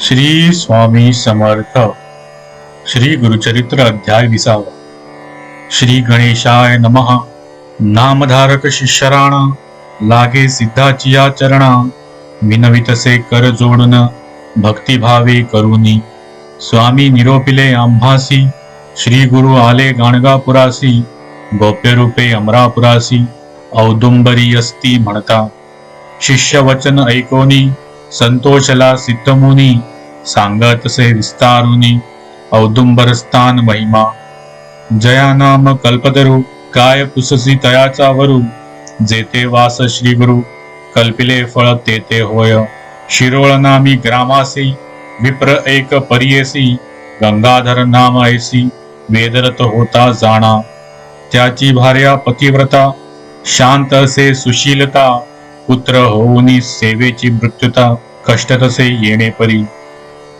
श्री स्वामी समर्थ. श्री गुरुचरित्र अध्याय विसावा. श्री गणेशाय नमः. नामधारक शिष्यराणा. लागे सिद्धाची या चरणा विनवितसे कर जोडन. भक्तिभावे करुनी. स्वामी निरोपिले आंभासी. श्री गुरु आले गाणगापुरासी. गोप्य रूपे अमरापुरासी. औदुंबरी असती म्हणता. शिष्य वचन ऐकोनी. संतोषला सिद्धमुनी सांगतसे विस्तारुनी औदुंबरस्थान महिमा। जया नाम कल्पतरू काय पुससी तयाचा वरू। जेते वास श्री गुरु कल्पिले फळ तेते होय। शिरोळनामी ग्रामासी विप्र एक परियसी गंगाधर नाम ऐसी वेदरत होता जाणा। त्याची भार्या पतिव्रता शांत असे सुशीलता पुत्र होऊनी सेवेची मृत्युता कष्ट तसे येणे परी.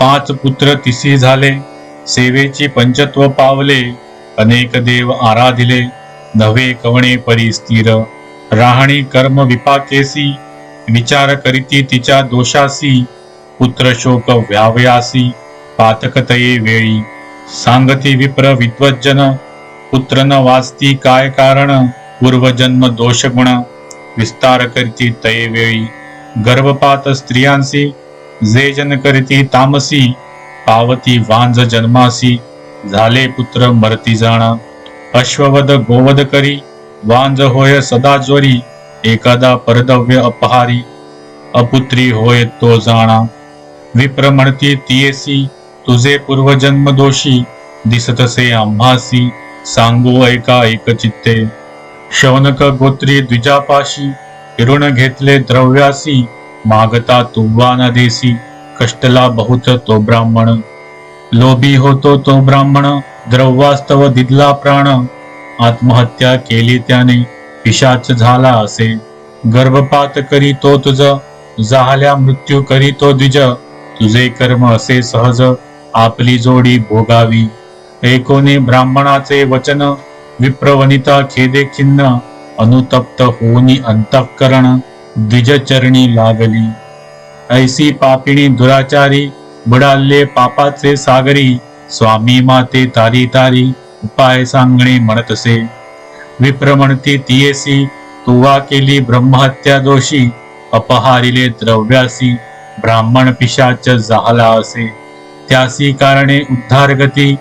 पाच पुत्र तिसी झाले सेवेची पंचत्व पावले अनेक देव आराधिले नव्हे कवणे परी स्थिर. राहणी कर्म विपाकेसी विचार करीती तिच्या दोषासी पुत्र शोक व्यावयासी पातकतये वेळी. सांगती विप्र विद्वज्जन पुत्र न वाचती काय कारण पूर्वजन्म दोषगुण. विस्तार करती तये वेळी गर्भपात स्त्रियांसी जे जन करती तामसी पावती वांज जन्मासी झाले पुत्र मरती जाणा अश्ववध गोवध करी वांज होय सदा ज्वरी एखादा परदव्य अपहारी अपुत्री होय तो जाणा विप्र म्हणती तियेसी तुझे पूर्वजन्म दोषी दिसतसे आम्हासी सांगू ऐका एक शवनक शौनक गोत्री द्विजापाशी हिरुण घेतले द्रव्यासी मागता तुवा न देसी कष्टला बहुत तो ब्राह्मण. लोभी होतो तो ब्राह्मण द्रव्यास्तव दिदला प्राण. आत्महत्या केली त्याने पिशाच झाला असे. गर्भपात करी तो तुझ झाल्या मृत्यू करी तो द्विज. तुझे कर्म असे सहज आपली जोडी भोगावी. एकोने ब्राह्मणाचे वचन विप्रवनिता खेदे खिन्न अनुतप्त होनी अंतःकरण द्विजचरणी लागली ऐसी पापिणी दुराचारी बुडाले पापाचे सागरी स्वामी माते तारी तारी उपाय सांगणे म्हणतसे विप्रमणती तियेसी तुवा केली ब्रह्महत्या दोषी अपहारिले द्रव्यासी ब्राह्मण पिशाच झाला असे. त्यासी कारणे उद्धार गती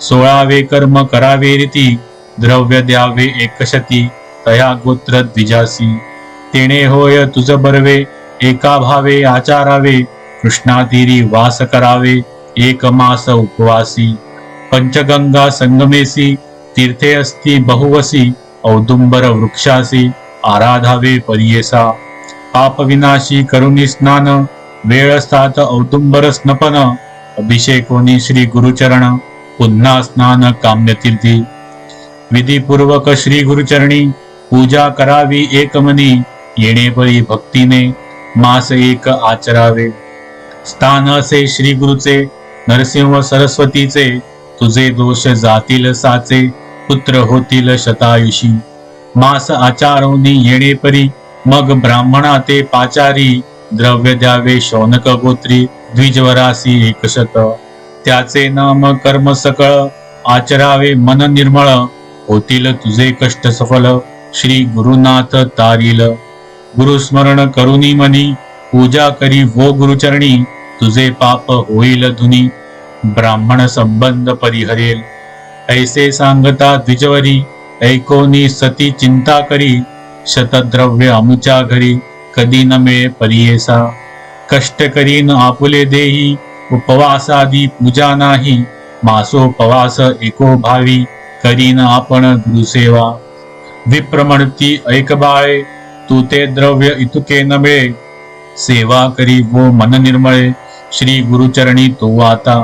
सोळावे कर्म करावे रीती द्रव्य द्यावे एकशती तया गोत्र द्विजासी. तेणे होय तुझ बरवे एका भावे आचारावे कृष्णातीरी वास करावे एक मास उपवासी. पंचगंगा संगमेसी तीर्थे असती बहुवसी औदुंबर वृक्षासी आराधावे परियेसा. पाप विनाशी करुणी स्नान वेळ सात औदुंबर स्नपन अभिषेकोनी श्री गुरुचरण पुन्हा स्नान काम्यतीर्थी. विधीपूर्वक श्री गुरुचरणी पूजा करावी एकमनी येणे परी भक्तीने मास एक आचरावे. स्थान असे श्री गुरुचे नरसिंह सरस्वतीचे तुझे दोष जातील साचे पुत्र होतील शतायुषी. मास आचारवनी येणे परी मग ब्राह्मणा ते पाचारी द्रव्य द्यावे शौनक गोत्री द्विजवरासी एकशत. त्याचे नाम कर्म सकळ आचरावे मन निर्मळ होतील तुझे कष्ट सफल. श्री गुरुनाथ तारील. गुरुस्मरण करुनी मनी. पूजा करी वो गुरुचरणी. तुझे पाप होईल धुनी. ब्राह्मण संबंध परिहरेल. ऐसे सांगता द्विजवरी. ऐकोनी सती चिंता करी. शतद्रव्य अमुच्या घरी. कधी न मिळे परियेसा. कष्ट करीन आपुले देही. उपवासादी पूजा नाही. मासोपवास एको भावी. करीन आपण गुरुसेवा विप्रमणती ऐक बाळे तू ते द्रव्य इतुके न मिळे सेवा करी वो मन निर्मळे श्री गुरुचरणी तो आता.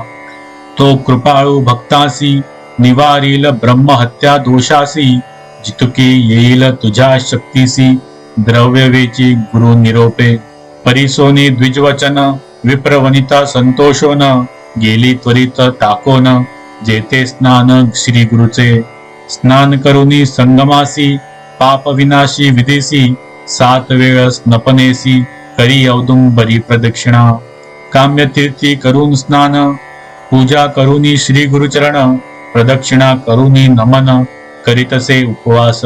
तो कृपाळू भक्तासी निवारील ब्रह्महत्या दोषासी जितुके येईल तुझ्या शक्तीसी द्रव्य वेची गुरु निरोपे. परिसोनी द्विजवचन विप्रवनिता संतोषोन गेली त्वरित टाकोन जेथे स्नान श्री गुरुचे स्नान करुनी संगमासी पाप विनाशी विदेसी सात वेळ स्नपनेसी करी औदुंबरी प्रदक्षिणा. काम्यतीर्थी करून स्नान पूजा करुनी श्री गुरुचरण प्रदक्षिणा करुनी नमन करीतसे उपवास.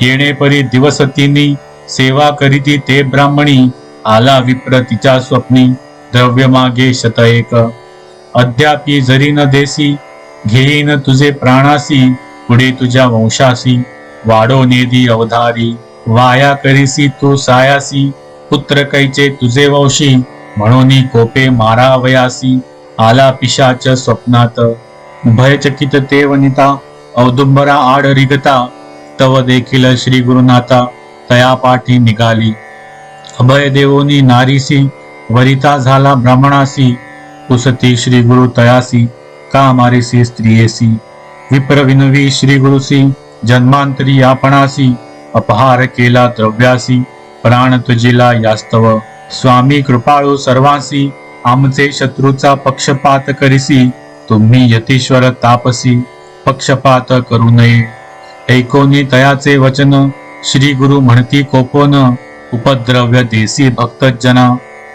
येणे परी दिवस तिनी सेवा करीती ते ब्राह्मणी आला विप्र तिच्या स्वप्नी द्रव्य मागे शत एक. अद्यापि जरी न देसी घेईन तुझे प्राणासी पुढे तुझ्या वंशासी. वाढो नेदी अवधारी वाया करीसी तू सायासी. पुत्र कैचे तुझे वंशी म्हणून कोपे मारावयासी आला पिशाच स्वप्नात भयचकित ते वनिता. औदुंबरा आड रिगता तव देखील श्री गुरुनाथा. तया पाठी निघाली. अभय देवोनी नारीसी वरिता झाला ब्राह्मणासी. पुसती श्री गुरु तयासी. का मारीसी स्त्रियेसी विप्र विनवी श्री गुरुसी जन्मांतरी आपणासी अपहार केला द्रव्यासी प्राण तुझिला यास्तव। स्वामी कृपाळू सर्वांसी आमचे शत्रूचा पक्षपात करीसी तुम्ही यतीश्वर तापसी पक्षपात करू नये। ऐकोनी तयाचे वचन श्री गुरु म्हणती कोपोन उपद्रव्य देसी भक्तजना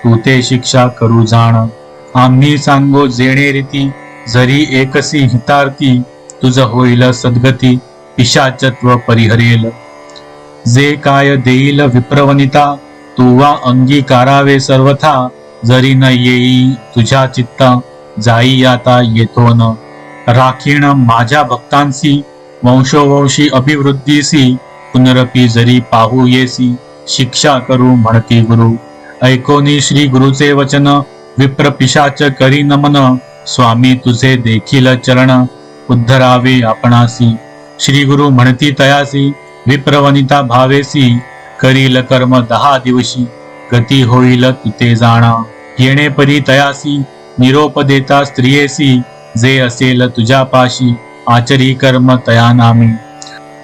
तू ते शिक्षा करू जाण। आम्ही सांगो जेणे रीती जरी एकसी हितार्थी तुझ होईल सद्गती पिशाचत्व परिहरेल. जे काय देईल विप्रवनिता तू वा अंगीकारावे सर्वथा जरी न येई तुझ्या चित्ता जाई आता येतो न. राखीण माझ्या भक्तांसी वंशोवंशी अभिवृद्धीसी पुनरपी जरी पाहू येसी शिक्षा करू म्हणती गुरु. ऐकोनी श्री गुरुचे वचन विप्र पिशाच करी नमन स्वामी तुझे देखील चरण उद्धरावे आपणासी. श्री गुरु म्हणती तयासी विप्रवनिता भावेसी करील कर्म दहा दिवशी. गती होईल तिथे जाणा. येणे परी तयासी निरोप देता स्त्रियेसी जे असेल तुझ्या पाशी आचरी कर्म तया नामे.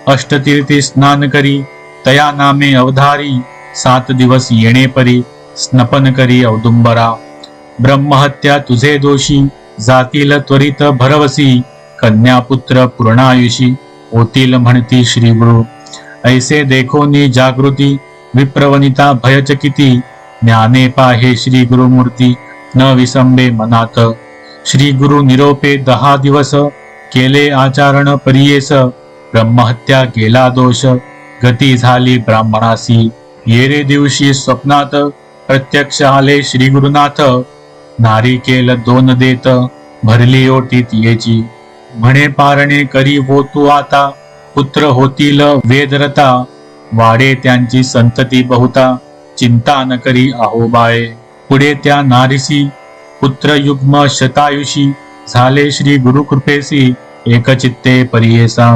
अष्टतीर्थी स्नान करी तया नामे अवधारी. सात दिवस येणे परी स्नपन करी औदुंबरा. ब्रह्महत्या तुझे दोषी जातील त्वरित भरवसी कन्यापुत्र पूर्णायुषी होतील म्हणती श्री गुरु ऐसे देखोनी जागृती विप्रवनिता भयचकिती ज्ञाने पाहे श्री गुरुमूर्ती न विसंबे मनात. श्री गुरु निरोपे दहा दिवस केले आचरण परियेस ब्रह्महत्या गेला दोष गती झाली ब्राह्मणासी. येरे दिवशी स्वप्नात प्रत्यक्ष आले श्री गुरुनाथ नारिकेल दोन देत भरली ओटी तियेची म्हणे पारणे करी हो तू आता पुत्र होतील वेदरता. वाडे त्यांची संतती बहुता चिंता न करी आहो बाळे. पुढे त्या नारीसी पुत्र युग्म शतायुषी झाले श्री गुरुकृपेसी एकचित्ते परियेसा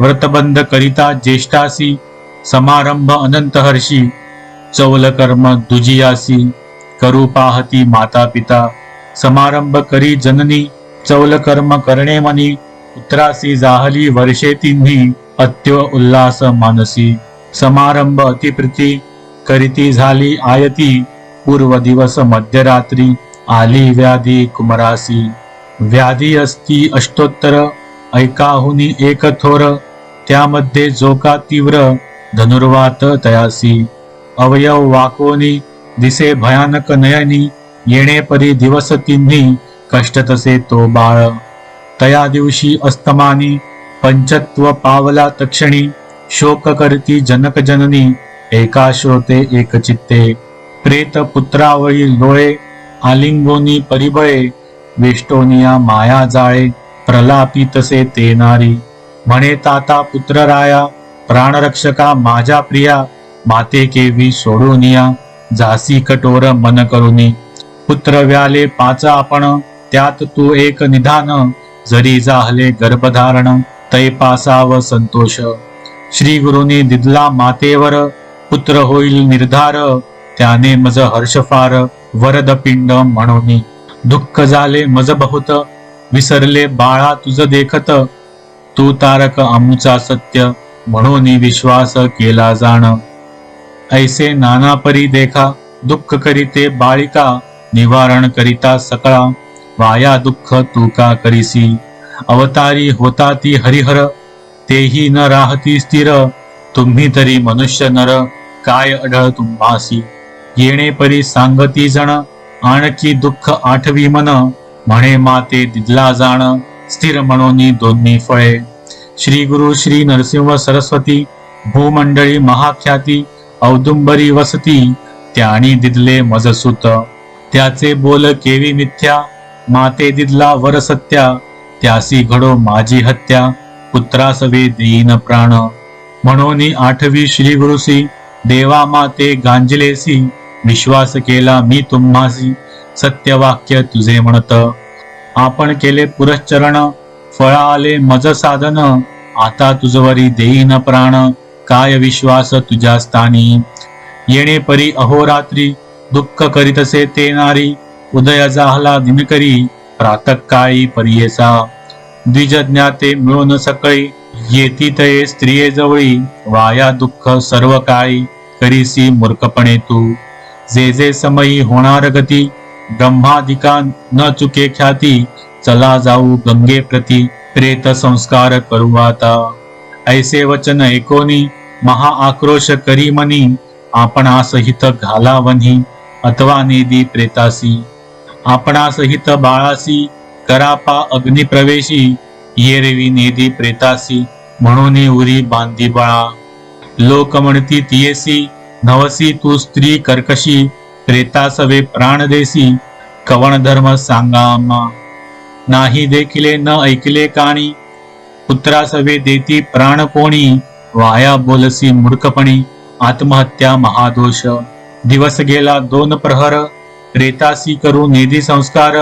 व्रतबंध करिता ज्येष्ठासी समारंभ अनंत हर्षी दुजियासी. करू पाहती माता पिता समारंभ करी जननी चौल कर्म करणे मनी उत्रासी जाहली वर्षे तिन्ही अत्य उल्लास मानसी। समारंभ अतिप्रिती करीती झाली आयती पूर्व दिवस मध्यरात्री आली व्याधी कुमरासी। व्याधी असती अष्टोत्तर ऐकाहुनी एक थोर त्यामध्ये जोका तीव्र धनुर्वात तयासी। अवयव वाकोनी दिसे भयानक नयनी येणे परी दिवस तिन्ही कष्ट तसे तो बाळ. तया दिवशी अस्तमानी पंचत्व पावला तक्षणी शोक करती जनक जननी एका श्रोते एक चित्ते. प्रेत पुत्रावळी लोळे आलिंगोनी परिबळे वेष्टोनिया माया जाळे प्रलापी तसे ते नारी. म्हणे ताता पुत्र राया प्राणरक्षका माझ्या प्रिया माते केवी सोडून जासी कठोर मन करुनी. पुत्र व्याले पाच आपण त्यात तू एक निधान. जरी जाहले गर्भधारण तै पासाव संतोष. श्री गुरुनी दिदला मातेवर पुत्र होईल निर्धार. त्याने मज हर्ष फार वरद पिंड म्हणून. दुःख झाले मज बहुत विसरले बाळा तुझ देखत. तू तारक आमचा सत्य म्हणून विश्वास केला जाण. ऐसे नाना परी देखा दुःख करीते बाळिका निवारण करिता सकळा वाया दुःख तू का करीसी? अवतारी होता ती हरिहर तेही न राहती स्थिर तुम्ही तरी मनुष्य नर काय अढळ तुम्हासी? येणे परी सांगती जण आणखी दुःख आठवी मन म्हणे माते दिदला जाण स्थिर म्हणून दोन्ही फळे. श्री गुरु श्री नरसिंह सरस्वती भूमंडळी महाख्याती औदुंबरी वसती त्यानी दिदले मजसूत. त्याचे बोल केवी मिथ्या माते दिदला वर सत्या. त्यासी घडो माझी हत्या पुत्रासवे देईन प्राण. म्हणून आठवी श्री गुरुसी देवा माते गांजलेसी विश्वास केला मी तुम्हासी सत्यवाक्य तुझे म्हणत. आपण केले पुरश्चरण फळा आले मज साधन आता तुझवरी देईन प्राण. काय विश्वास तुझ्या स्थानी? येणे परी अहोरात्री दुःख करीतसे ते नारी उदय जाहला दिनकरी प्रातकाळी परियेसा. द्विजज्ञाते मिळून सकळी येती तये स्त्रिये जवळी वाया दुःख सर्व काळी करीसी मूर्खपणे तू. जे जे समयी होणार गती ब्रह्माधिका न चुके ख्याती चला जाऊ गंगे प्रती प्रेत संस्कार करू आता. ऐसे वचन ऐकोनी महा आक्रोश करी आपण आपणास हित घालावनी अथवा नेदी प्रेतासी. आपणास हित बाळासी करापा अग्निप्रवेशी येरवी नेदी प्रेतासी म्हणून उरी बांधी बाळा. लोक म्हणती तियेसी नवसी तू स्त्री कर्कशी प्रेतासवे प्राण देसी कवण धर्म सांगा नाही देखिले न ऐकले काणी पुत्रासवे देती प्राण कोणी? वाया बोलसी मूर्खपणी. आत्महत्या महादोष. दिवस गेला दोन प्रहर. प्रेतासी करू नेदी संस्कार.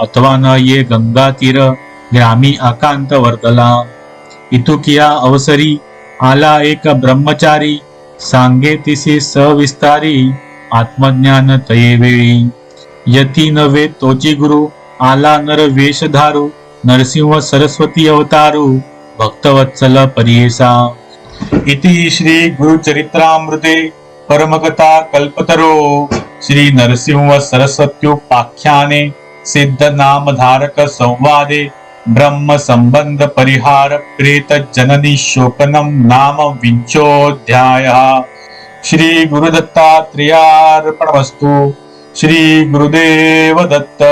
अथवा न ये गंगा तीर. ग्रामी आकांत वर्तला इतुकिया अवसरी. आला एक ब्रह्मचारी. सांगे तिसी सविस्तारी. आत्मज्ञान तये वेळी. यती नवे तोची गुरु. आला नर वेशधारू नरसिंह सरस्वती अवतारू भक्तवत्सल परियेसा इति श्री गुरुचरित्रामृते परमगता कल्पतरो। श्री नरसिंह सरस्वत्युपाख्याने सिद्ध नामधारक संवादे ब्रह्म संबंध परिहार प्रेत जननी शोकनम नाम विंचोध्याय श्री गुरुदत्तात्रेयार्पणमस्तु। श्री गुरुदेव दत्त